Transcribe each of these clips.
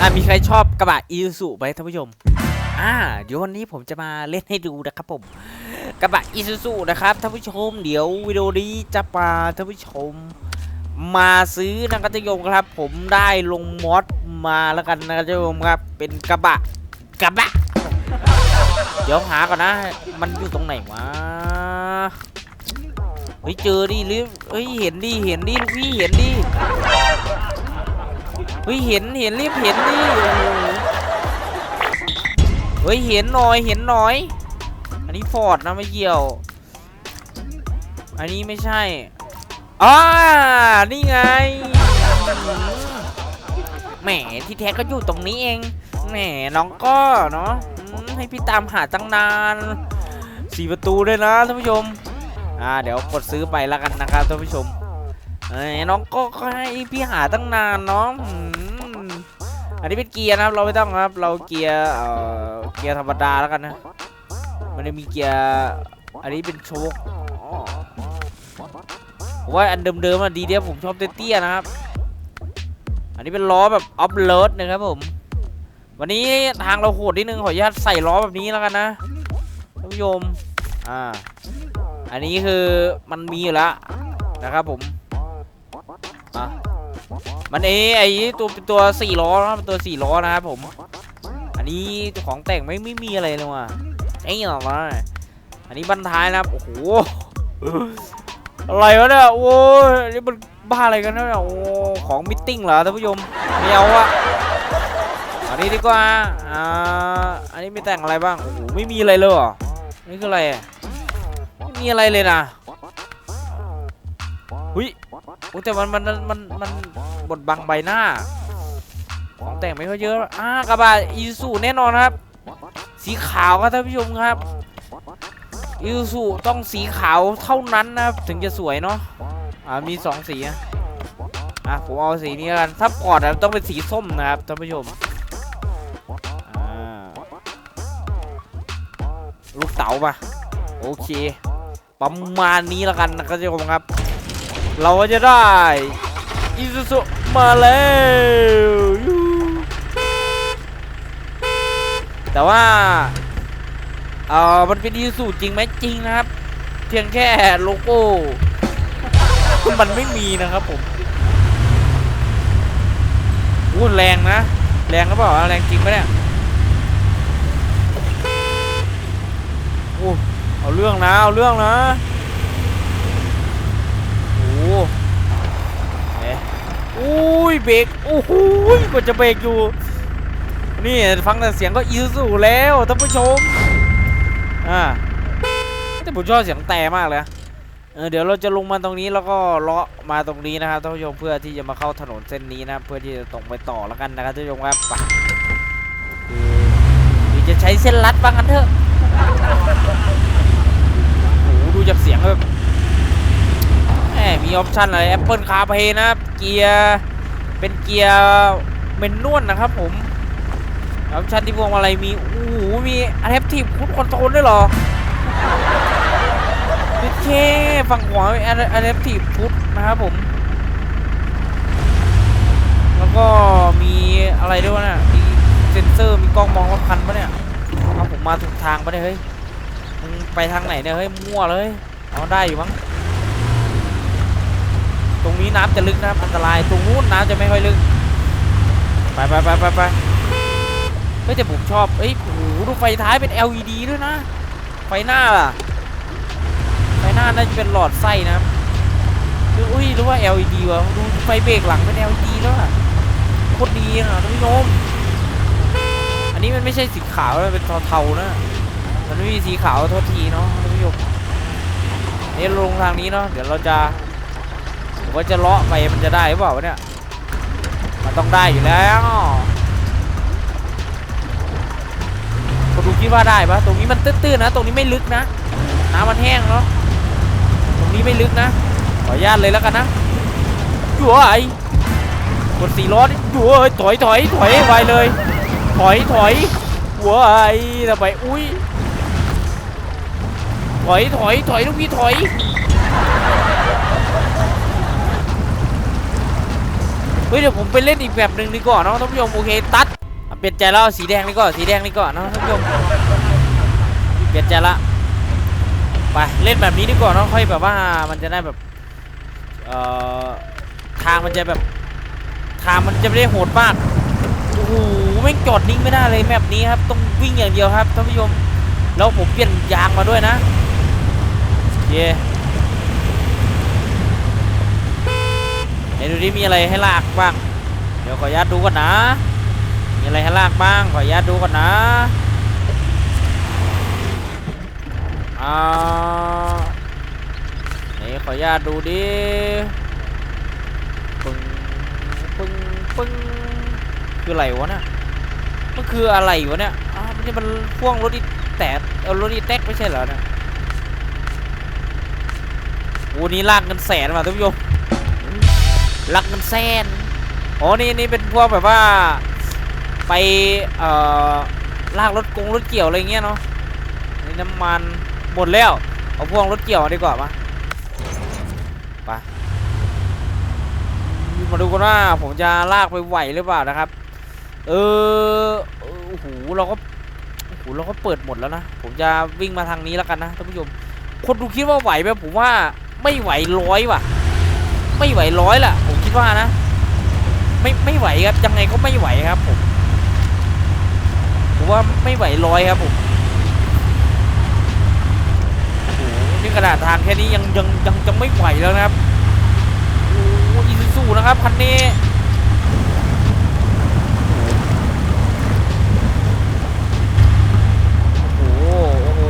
อ่ามีใครชอบกระบะอีซูซูไหมท่านผู้ชม อ่า เดี๋ยววันนี้ผมจะมาเล่นให้ดูนะครับผม กระบะอีซูซูนะครับท่านผู้ชม เดี๋ยววิดีโอนี้จะพาท่านผู้ชม มาซื้อนะครับท่านผู้ชมครับ ผมได้ลงมอดมาแล้วกันนะครับท่านผู้ชมครับ เป็นกระบะ กระบะ เดี๋ยวหาก่อนนะ มันอยู่ตรงไหนวะ เฮ้ยเจอดิหรือเฮ้ยเห็นดิเห็นดิลูกพี่เห็นดิ เฮ้ยเห็นเห็นรีบเห็นดิเฮ้ยเห็นหน่อยเห็นหน่อย อันนี้ฟอร์ดนะไม่เกี่ยว อันนี้ไม่ใช่อ่านี่ไงแหมที่แท้ก็อยู่ตรงนี้เองแหมน้องก็เนาะให้พี่ตามหาตั้งนานสี่ประตูด้วยนะท่านผู้ชมอ่าเดี๋ยวกดซื้อไปแล้วกันนะครับท่านผู้ชม เอ้ยน้องก็ให้พี่หาตั้งนานเนาะอันนี้เป็นเกียร์นะครับ เราไม่ต้องครับ เราเกียร์เอ่อเกียร์ธรรมดาแล้วกันนะมันจะมีเกียร์อันนี้เป็นโชคผมว่าอันเดิมๆอะดีเดียวผมชอบเตี้ยๆนะครับ อันนี้เป็นล้อแบบออฟโรดนะครับผม วันนี้ทางเราโหดนิดนึงขออนุญาตใส่ล้อแบบนี้แล้วกันนะท่านผู้ชมอ่าอันนี้คือมันมีอยู่แล้วนะครับผม มันเอไอตัวเป็นตัวสี่ล้อนะครับเป็นตัวสี่ล้อนะครับผม อันนี้ของแต่งไม่ไม่มีอะไรเลยว่ะไอ้หรอวะอันนี้บันท้ายนะครับโอ้โหอะไรวะเนี่ยโอ้ยนี่มันบ้าอะไรกันเนี่ยโอ้ของมิทติ้งเหรอท่านผู้ชมไม่เอาอะอันนี้ดีกว่าอ่าอันนี้มีแต่งอะไรบ้างโอ้โหไม่มีอะไรเลยเหรอนี่คืออะไรไม่มีอะไรเลยนะ โอ้แต่มันมันมันมันบดบังใบหน้าของแต่งไม่ค่อยเยอะอ่ากระบะอีซูแน่นอนครับ สีขาวครับท่านผู้ชมครับอีซูต้องสีขาวเท่านั้นนะครับถึงจะสวยเนาะอ่ามีสองสีอะอะผมเอาสีนี้แล้วกันถ้าปอดอะต้องเป็นสีส้มนะครับท่านผู้ชมลูกเต๋าปะโอเค ประมาณนี้แล้วกันนะครับท่านผู้ชมครับ เราก็จะได้อิซูซุมาแล้วแต่ว่าเออมันเป็นอิซูซุจริงไหมจริงนะครับ เพียงแค่โลโก้ มันไม่มีนะครับผมอู้แรงนะ แรงก็เปล่าแรงจริงปะเนี่ยโอ้เอาเรื่องนะ เอาเรื่องนะ โอ้โหเอุ้ยเบรกโอ้โหกว่าจะเบรกอยู่ นี่ฟังแต่เสียงก็อีซูแล้วท่านผู้ชมอ่าแต่ผมชอบเสียงแต่มากเลยเเดี๋ยวเราจะลงมาตรงนี้แล้วก็เลาะมาตรงนี้นะครับท่านผู้ชมเพื่อที่จะมาเข้าถนนเส้นนี้นะเพื่อที่จะตรงไปต่อแล้วกันนะครับท่านผู้ชมครับไปคือจะใช้เส้นลัดบ้างกันเถอะโอ้โหดูจากเสียงแบบ มีออปชันอะไร Apple CarPlay นะครับ เกียร์เป็นเกียร์เมนนวลนะครับผมออปชันที่พวงมาลัยมีโอ้โหมี Adaptive Cruise Control ด้วยเหรอโอเคฝั่งขวามี Adaptive Cruise นะครับผม แล้วก็มีอะไรด้วยวะเนี่ยมีเซนเซอร์มีกล้องมองรอบคันปะเนี่ยเอาผมมาถูกทางปะเนี่ยเฮ้ยมึงไปทางไหนเนี่ยเฮ้ยมั่วเลยเอาได้อยู่มั้ง นี้น้ำจะลึกนะครับอันตรายตรงนู้นน้ำจะไม่ค่อยลึกไปไปไปไปไปเฮ้ยแต่ผมชอบเอ้ยโอ้โหดูไฟท้ายเป็น LED ด้วยนะ ไฟหน้าล่ะ ไฟหน้าน่าจะเป็นหลอดไส้นะคืออุ้ยรือว่า LED วะดูไฟเบรกหลังเป็น LED แล้วอะโคตรดีอะท่านผู้ชมอันนี้มันไม่ใช่สีขาวมันเป็นเทาๆนะ มันไม่มีสีขาวโทษทีเนาะท่านผู้ชมนี่ลงทางนี้เนาะ เดี๋ยวเราจะ ผมว่าจะเลาะไปมันจะได้หรือเปล่าวะเนี่ย มันต้องได้อยู่แล้วคนดูคิดว่าได้ปะตรงนี้มันตื้นๆนะ ตรงนี้ไม่ลึกนะ น้ำมันแห้งเนาะ ตรงนี้ไม่ลึกนะ ขออนุญาตเลยแล้วกันนะจั่วไอ้กดสี่ล้อจั่วเฮ้ถอยถอยถอยไวเลย ถอยถอยหัวไอ้ทำไมอุ้ย ถอยถอยถอยลูกพี่ถอย เฮ้ยเดี๋ยวผมไปเล่นอีกแบบหนึ่งดีกว่าเนาะท่านผู้ชมโอเคตัดเปลี่ยนใจแล้วสีแดงดีกว่าสีแดงดีกว่าเนาะท่านผู้ชมเปลี่ยนใจละไปเล่นแบบนี้ดีกว่าเนาะค่อยแบบว่ามันจะได้แบบเอ่อทางมันจะแบบทางมันจะไม่ได้โหดมากโอ้โหแม่งจอดนิ่งไม่ได้เลยแมปนี้ครับต้องวิ่งอย่างเดียวครับท่านผู้ชมแล้วผมเปลี่ยนยางมาด้วยนะโอเค ไหนดูดิมีอะไรให้ลากบ้าง เดี๋ยวขออนุญาตดูก่อนนะ มีอะไรให้ลากบ้าง ขออนุญาตดูก่อนนะอ่าไหนขออนุญาตดูดิปึ้งปึ้งปึ้งคืออะไรวะเนี่ยมันคืออะไรวะเนี่ยอ้าวมันจะมันพ่วงรถอีแตกเอารถอีแตกไม่ใช่เหรอเนี่ยโอ้นี่ลากเงินแสนว่ะท่านผู้ชม ลากเงินแสนอ๋อนี่นี่เป็นพวกแบบว่า ไป เอ่อ ลากรถกงรถเกี่ยวอะไรเงี้ยเนาะนี่น้ำมันหมดแล้ว เอาพวกรถเกี่ยวดีกว่าปะไปมาดูกันว่าผมจะลากไปไหวหรือเปล่านะครับ เออโอ้โหเราก็โอ้โหเราก็เปิดหมดแล้วนะ ผมจะวิ่งมาทางนี้แล้วกันนะท่านผู้ชม คนดูคิดว่าไหวไหมผมว่าไม่ไหวร้อยว่ะ ไม่ไหวร้อยล่ะ คิดว่านะ ไม่ไม่ไหวครับยังไงก็ไม่ไหวครับผมผมว่าไม่ไหวร้อยครับผมโอ้โหนี่กระดาษทางแค่นี้ยังยังยังยังไม่ไหวแล้วนะครับโอ้โหอีซูซูนะครับคันนี้โอ้โหโอ้โห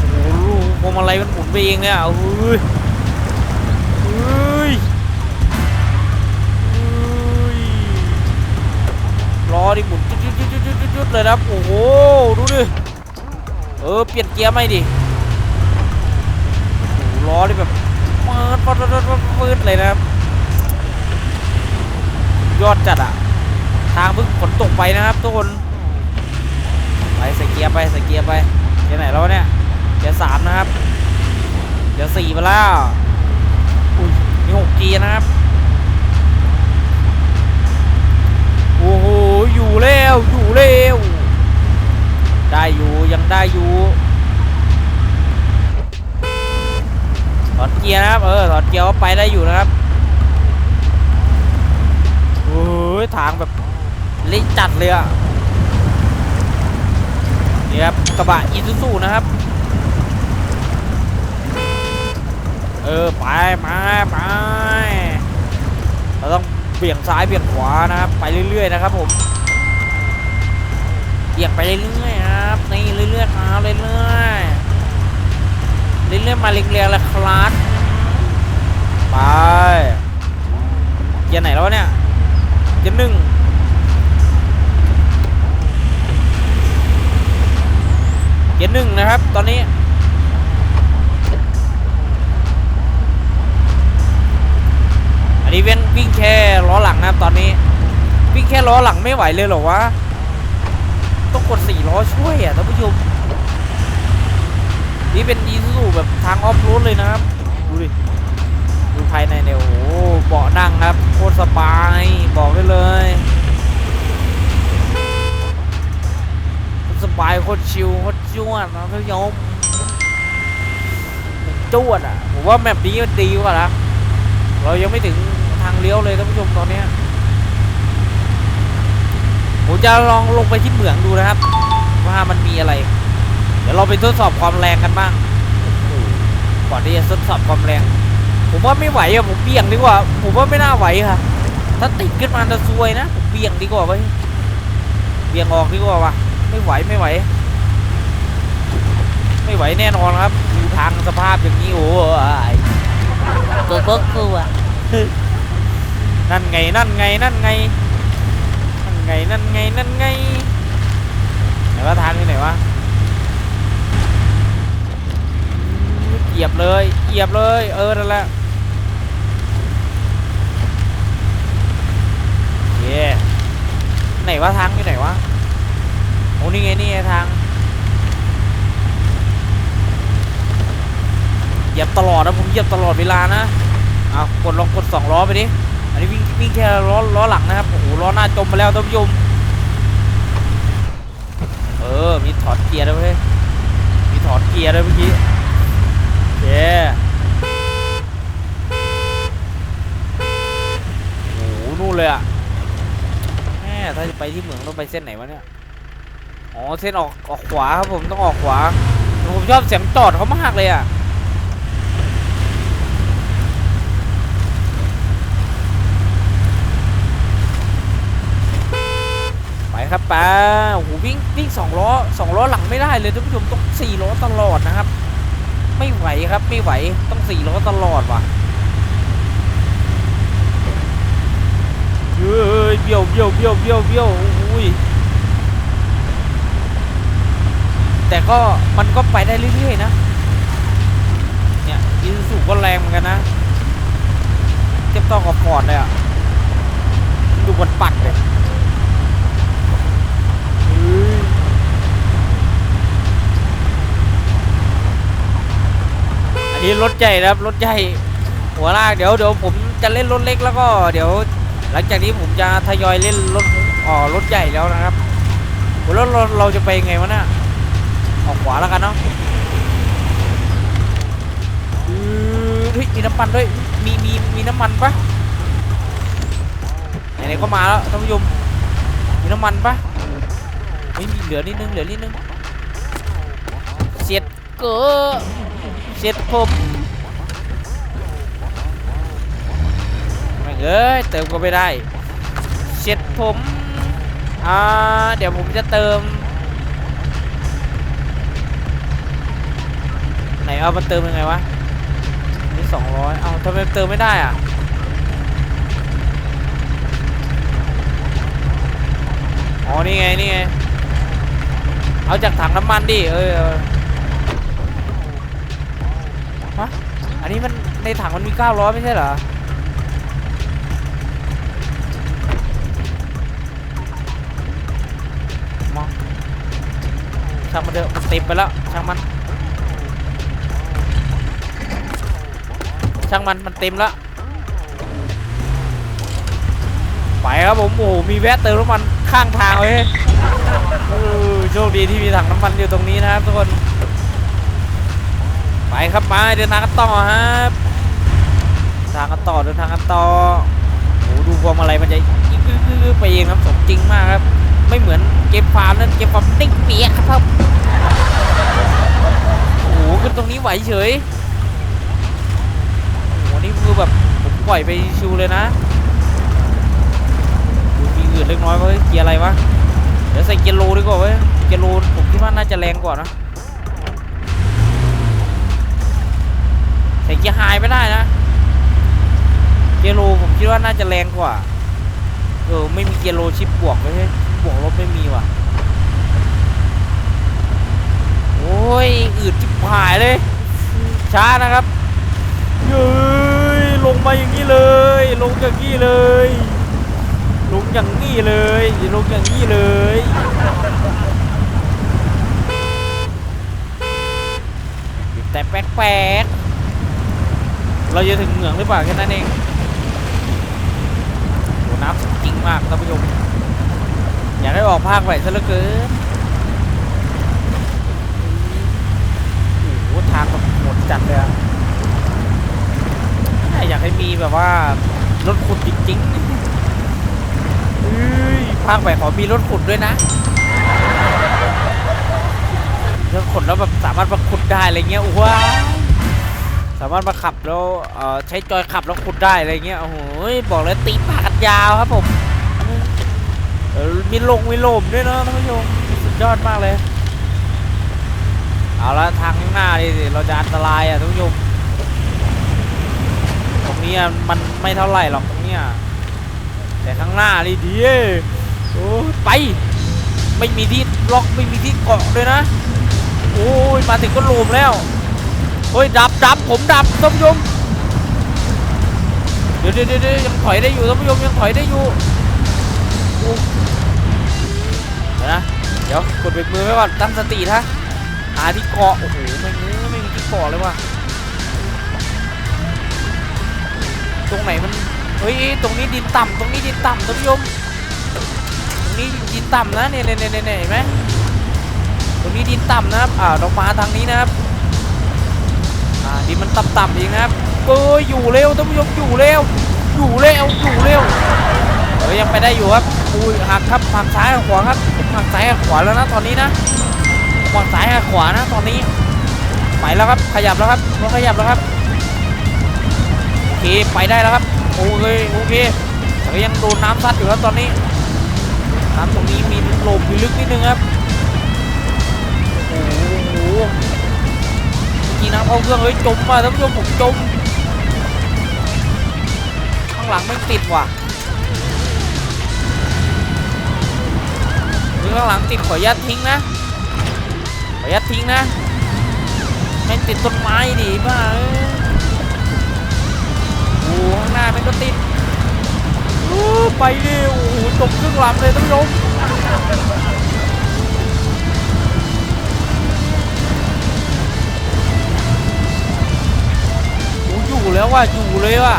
โอ้โหลูกพวงมาลัยมันหมุนไปเองเนี่ยเฮ้ เออ เปลี่ยนเกียร์ไหมดิล้อดิแบบปืดปืดปืดปืดปืดเลยนะครับ ยอดจัดอะทางเพิ่งฝนตกไปนะครับทุกคน ไปใส่เกียร์ไปใส่เกียร์ไปเกียร์ไหนแล้วเนี่ยเกียร์สามนะครับเดี๋ยวสี่ไปแล้วอุ้ยมีหกเกียร์นะครับ โอ้โห อยู่แล้ว อยู่แล้ว ได้อยู่ยังได้อยู่ถอดเกียร์นะครับ เออถอดเกียร์ว่าไปได้อยู่นะครับโอ้ยทางแบบเละจัดเลยอะนี่ครับกระบะอีซูซูนะครับ เออไปมาไปเราต้องเบี่ยงซ้ายเบี่ยงขวานะครับ ไปเรื่อยๆนะครับผมเบี่ยงไปเรื่อยๆ นี่เรื่อยๆครับเรื่อยๆเรื่อยๆมาเรียงๆแล้วคลาสไปเกียร์ไหนแล้ววะเนี่ยเกียร์หนึ่งเกียร์หนึ่งนะครับ ตอนนี้อันนี้เว้นวิ่งแค่ล้อหลังนะครับตอนนี้วิ่งแค่ล้อหลังไม่ไหวเลยเหรอวะต้อง กดสี่ล้อช่วยอะท่านผู้ชมนี่เป็นอีซูซูแบบทางออฟโรดเลยนะครับ ดูดิ ดูภายในเนี่ยโอ้โหเบาะนั่งครับโคตรสบายบอกได้เลยคตรสบายโคตรชิลโคตรจวดนะท่านผู้ชมจวดอะผมว่าแมปนี้มันดีกว่านะเรายังไม่ถึงทางเลี้ยวเลยท่านผู้ชมตอนเนี้ย ผมจะลองลงไปที่เหมืองดูนะครับ ว่ามันมีอะไร เดี๋ยวเราไปทดสอบความแรงกันบ้างโอ้โหก่อนที่จะทดสอบความแรง ผมว่าไม่ไหวอะผมเบี่ยงดีกว่า ผมว่าไม่น่าไหวค่ะ ถ้าติดขึ้นมาจะซวยนะผมเบี่ยงดีกว่าไปเบี่ยงออกดีกว่าวะไม่ไหวไม่ไหว ไม่ไหวแน่นอนครับดูทางสภาพอย่างนี้โอ้ยกูก็กลัวนั่นไงนั่นไงนั่นไงนั่น ไงนั่นไงนั่นไงไหนว่าทางที่ไหนวะเหยียบเลยเหยียบเลย เออนั่นแหละโอเคไหนว่าทางที่ไหนวะโอ้นี่ไงนี่ไงทางเหยียบตลอดนะผมเหยียบตลอดเวลานะเอากดลองกดสองล้อไปดิ อันนี้วิ่งวิ่งแค่ล้อล้อหลังนะครับ โอ้โหล้อหน้าจมไปแล้วท่านผู้ชมเออ มีถอดเกียร์ด้วยเว้ยมีถอดเกียร์ด้วยเมื่อกี้โอเคโอ้โหนู่นเลยอะแม่ถ้าจะไปที่เหมืองต้องไปเส้นไหนวะเนี่ย อ๋อ เส้นออกออกขวาครับผมต้องออกขวา ผมชอบเสียงจอดเขามากเลยอะ ครับป้าโอ้โหวิ่งวิ่งสองล้อสองล้อหลังไม่ได้เลยท่านผู้ชมต้องสี่ล้อตลอดนะครับ ไม่ไหวครับไม่ไหวต้องสี่ล้อตลอดว่ะเฮ้ยเบี้ยวเบี้ยวเบี้ยวเบี้ยวเบี้ยวอุ้ยแต่ก็มันก็ไปได้เรื่อยๆนะเนี่ยอีซูซูก็แรงเหมือนกันนะเทียบต้องกับฟอร์ดเลยอะดูบนปัดเลยเฮ้ยอั นี้รถใหญ่นะครับรถใหญ่หัวลากเดี๋ยวเดี๋ยวผมจะเล่นรถเล็กแล้วก็เดี๋ยว หลังจากนี้ผมจะทยอยเล่นรถอ๋อรถใหญ่แล้วนะครับหแล้วเราเราจะไปยังไงวะเนี่ยออกขวาแล้วกันเนาะอือเฮ้ยมีน้ำมันด้วยมีมีมีน้ำมันปะไหนๆก็มาแล้วท่านผู้ชมมีน้ำมันปะไม่มีเหลือนิดนึงเหลือนิดนึง กเสียดผมแม่งเอ้ยเติมก็ไม่ได้เสียดผมอ่าเดี๋ยวผมจะเติม ไหนเอามันเติมยังไงวะนี่สองร้อยเอาทำไมเติมไม่ได้อะอ๋อนี่ไงนี่ไงเอาจากถังน้ำมันดิเออเออฮะ อันนี้มันในถังมันมี900ไม่ใช่เหรอ มองช่างมันเถอะมันเต็มไปแล้วช่างมัน ช่างมันมันเต็มแล้ว ไปครับผมโอ้โหมีแวะเติมน้ำมันข้างทางเลยเออโชคดีที่มีถังน้ำมันอยู่ตรงนี้นะครับทุกคน ไปครับมาเดินทางกันต่อครับทางกันต่อเดินทางกันต่อโอ้โหดูพวงมาลัยมันจะยิ่งๆๆไปเองครับสมจริงมากครับ ไม่เหมือนเกมฟาร์มนั่นเกมฟาร์มนิ่งเปียกครับโอ้โหขึ้นตรงนี้ไหวเฉยโอ้นี่คือแบบผมปล่อยไปชิวเลยนะดูมีอื่นเล็กน้อยว่าเฮ้ยเกียร์อะไรวะเดี๋ยวใส่เกียร์โลดีกว่าเว้ยเกียร์โลผมคิดว่าน่าจะแรงกว่านะ ใส่เกียร์ไฮไม่ได้นะ เกียร์โลผมคิดว่าน่าจะแรงกว่า เออ ไม่มีเกียร์โลชิปบวกเลยเฮ้ยบวกลบไม่มีว่ะ โอ้ยอืดจิบหายเลย ช้านะครับเฮ้ยลงมาอย่างนี้เลย ลงอย่างนี้เลย ลงอย่างนี้เลยลงอย่างนี้เลยแต่แป๊กๆ เราจะถึงเหมืองหรือเปล่าแค่นั้นเองโหน้ำจริงมากท่านผู้ชมอยากให้ออกภาคใหม่ซะเหลือเกินโอ้โหทางแบบโหดจัดเลยอะอยากให้มีแบบว่ารถขุดจริงๆภาคใหม่ขอมีรถขุดด้วยนะรถขุดแล้วแบบสามารถมาขุดได้อะไรเงี้ยว้าวามารถมาขับแล้วใช้จอยขับแล้วขุดได้อะไรเงี้ยโอ้โหบอกเลยตีปากกันยาวครับผมมีลงมีลมด้วยเนาะท่านผู้ชมสุดยอดมากเลยเอาละทางข้างหน้าดิเราจะอันตรายอะท่านผู้ชมตรงนี้มันไม่เท่าไหร่หรอกตรงเนี้ยแต่ข้างหน้านี่ดีโอ้ไปไม่มีที่ล็อกไม่มีที่เกาะเลยนะ โอ้ยมาถึงก็ลมแล้ว โอ้ยดับดับผมดับท่านผู้ชมเดี๋ยวเดี๋ยวเดี๋ยวยังถอยได้อยู่ท่านผู้ชมยังถอยได้อยู่เดี๋ยวนะเดี๋ยวกดเบรกมือไว้ก่อนตั้งสตินะหาที่เกาะโอ้โหไม่งเอ้ยไม่มีที่เกาะเลยว่ะตรงไหนมันเฮ้ยตรงนี้ดินต่ำตรงนี้ดินต่ำท่านผู้ชมตรงนี้ดินต่ำนะเนี่ยเนี่ยเนี่ยเห็นไหมตรงนี้ดินต่ำนะครับอ่าเรามาทางนี้นะครับ นมันต่ำๆเองนะครับเอ้ยอยู่เร็วท่านผู้ชมอยู่เร็ว อยู่เร็วอยู่เร็วเออยังไปได้อยู่ครับอุ้ยหักครับหักซ้ายหักขวาครับหักซ้ายหักขวาแล้วนะตอนนี้นะหักซ้ายหักขวานะตอนนี้ไปแล้วครับขยับแล้วครับรถขยับแล้วครับโอเคไปได้แล้วครับโอเคโอเคแต่ยังโดนน้ำซัดอยู่ครับตอนนี้น้ำตรงนี้มีโลมมีลึกนิดนึงครับโอ้โห มีน้ำเข้าเครื่องเฮ้ยจมว่ะท่านผู้ชมผมจม ข้างหลังไม่ติดว่ะเฮ้ยข้างหลังติดขออนุญาตทิ้งนะ ขออนุญาตทิ้งนะ ไม่ติดต้นไม้ดิบ้าเอ้ยโอ้ข้างหน้ามันก็ติดไปดิโอ้โหจมครึ่งหลำเลยท่านผู้ชม แล้วว่ะอยู่เลยว่ะ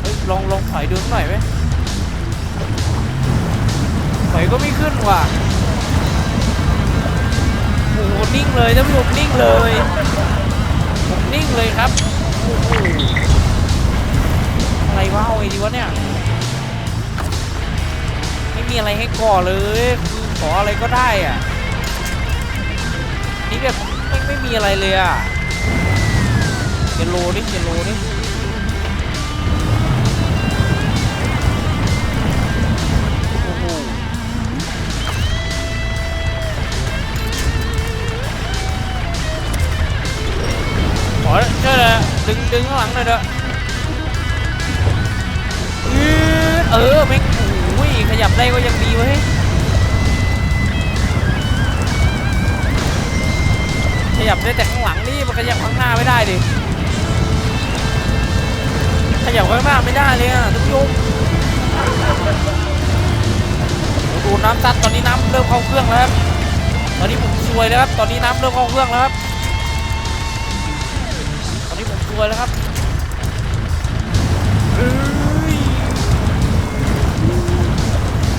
เฮ้ยลองลองถอยดูหน่อยไหมถอยก็ไม่ขึ้นว่ะโอ้โหนิ่งเลยท่านผู้ชมนิ่งเลยผมนิ่งเลยครับโอ้โหอะไรวะเอาไอ้ดีวะเนี่ยไม่มีอะไรให้ก่อเลยคือขออะไรก็ได้อะนี่แบบ ม่ไม่มีอะไรเลยอะเจโลนี่เจโลนี่โอ้โหขอเช่วยเลยดึงดึงข้างหลังหน่อยเถอะอื้อเออแม่งโอ้ยขยับได้ก็ยังดีเว้ย ยับได้แต่ข้างหลังนี่มันขยับข้างหน้าไม่ได้ดิขยับข้างหน้าไม่ได้เลยอะทุกผู้ชมดูน้ำซัดตอนนี้น้ำเริ่มเข้าเครื่องแล้วครับตอนนี้ผมซวยแล้วครับตอนนี้น้ำเริ่มเข้าเครื่องแล้วครับตอนนี้ผมกลัวแล้วครับ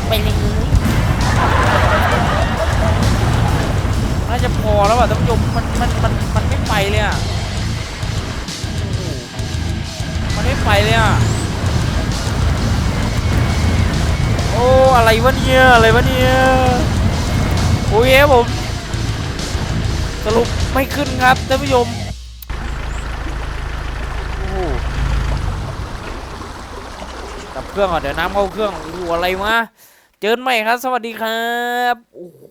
ไปเลยาจะพอแล้วอะท่านผู้ชมมันมันมันมันไม่ไปเลยอะมันไม่ไปเลยอะโอ้อะไรวะเนี่ยอะไรวะเนี่ยโอ้ยผมสรุปไม่ขึ้นครับท่านผู้ชมดับเครื่องก่อนเดี๋ยวน้ำเข้าเครื่องโอ้โหอะไรวะเจอกันใหม่ครับ สวัสดีครับโอ้โห